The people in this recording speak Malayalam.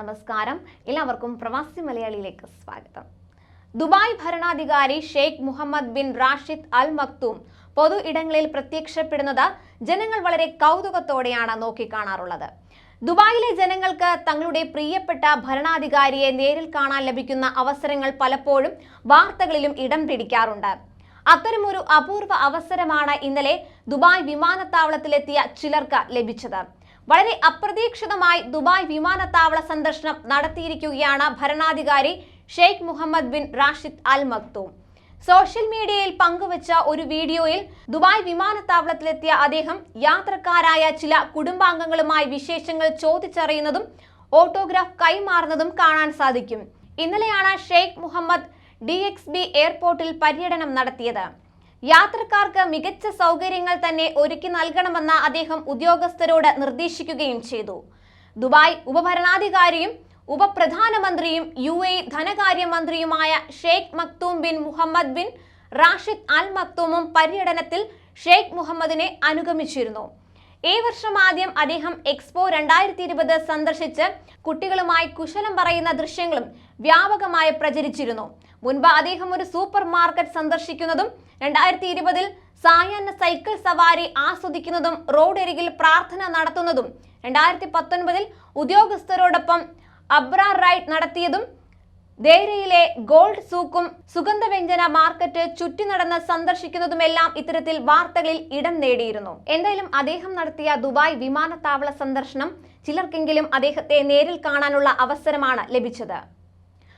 നമസ്കാരം. എല്ലാവർക്കും പ്രവാസി മലയാളിയിലേക്ക് സ്വാഗതം. ദുബായ് ഭരണാധികാരി Sheikh Mohammed bin Rashid Al Maktoum പൊതു ഇടങ്ങളിൽ പ്രത്യക്ഷപ്പെടുന്നത് ജനങ്ങൾ വളരെ കൗതുകത്തോടെയാണ് നോക്കിക്കാണാറുള്ളത്. ദുബായിലെ ജനങ്ങൾക്ക് തങ്ങളുടെ പ്രിയപ്പെട്ട ഭരണാധികാരിയെ നേരിൽ കാണാൻ ലഭിക്കുന്ന അവസരങ്ങൾ പലപ്പോഴും വാർത്തകളിലും ഇടം പിടിക്കാറുണ്ട്. അത്തരമൊരു അപൂർവ അവസരമാണ് ഇന്നലെ ദുബായ് വിമാനത്താവളത്തിലെത്തിയ ചിലർക്ക് ലഭിച്ചത്. വളരെ അപ്രതീക്ഷിതമായി ദുബായ് വിമാനത്താവള സന്ദർശനം നടത്തിയിരിക്കുകയാണ് ഭരണാധികാരി Sheikh Mohammed bin Rashid Al Maktoum social മീഡിയയിൽ പങ്കുവച്ച ഒരു വീഡിയോയിൽ ദുബായ് വിമാനത്താവളത്തിലെത്തിയ അദ്ദേഹം യാത്രക്കാരായ ചില കുടുംബാംഗങ്ങളുമായി വിശേഷങ്ങൾ ചോദിച്ചറിയുന്നതും ഓട്ടോഗ്രാഫ് കൈമാറുന്നതും കാണാൻ സാധിക്കും. ഇന്നലെയാണ് Sheikh Mohammed D X B എയർപോർട്ടിൽ പര്യടനം നടത്തിയത്. യാത്രക്കാർക്ക് മികച്ച സൗകര്യങ്ങൾ തന്നെ ഒരുക്കി നൽകണമെന്ന് അദ്ദേഹം ഉദ്യോഗസ്ഥരോട് നിർദ്ദേശിക്കുകയും ചെയ്തു. ദുബായ് ഉപഭരണാധികാരിയും ഉപപ്രധാനമന്ത്രിയും U A ധനകാര്യമന്ത്രിയുമായ Sheikh Maktoum bin Mohammed bin Rashid Al മക്തൂമും പര്യടനത്തിൽ ഷെയ്ഖ് മുഹമ്മദിനെ അനുഗമിച്ചിരുന്നു. ഈ വർഷം ആദ്യം അദ്ദേഹം എക്സ്പോ രണ്ടായിരത്തി ഇരുപത് സന്ദർശിച്ച് കുട്ടികളുമായി കുശലം പറയുന്ന ദൃശ്യങ്ങളും വ്യാപകമായി പ്രചരിച്ചിരുന്നു. മുൻപ് അദ്ദേഹം ഒരു സൂപ്പർ മാർക്കറ്റ് സന്ദർശിക്കുന്നതും രണ്ടായിരത്തി ഇരുപതിൽ സായാഹ്ന സൈക്കിൾ സവാരി ആസ്വദിക്കുന്നതും റോഡരികിൽ പ്രാർത്ഥന നടത്തുന്നതും രണ്ടായിരത്തി പത്തൊൻപതിൽ ഉദ്യോഗസ്ഥരോടൊപ്പം അബ്ര റൈഡ് നടത്തിയതും ദേരയിലെ ഗോൾഡ് സൂക്കും സുഗന്ധവ്യഞ്ജന മാർക്കറ്റ് ചുറ്റി നടന്ന് സന്ദർശിക്കുന്നതുമെല്ലാം ഇത്തരത്തിൽ വാർത്തകളിൽ ഇടം നേടിയിരുന്നു. എന്തായാലും അദ്ദേഹം നടത്തിയ ദുബായ് വിമാനത്താവള സന്ദർശനം ചിലർക്കെങ്കിലും അദ്ദേഹത്തെ നേരിൽ കാണാനുള്ള അവസരമാണ് ലഭിച്ചത്.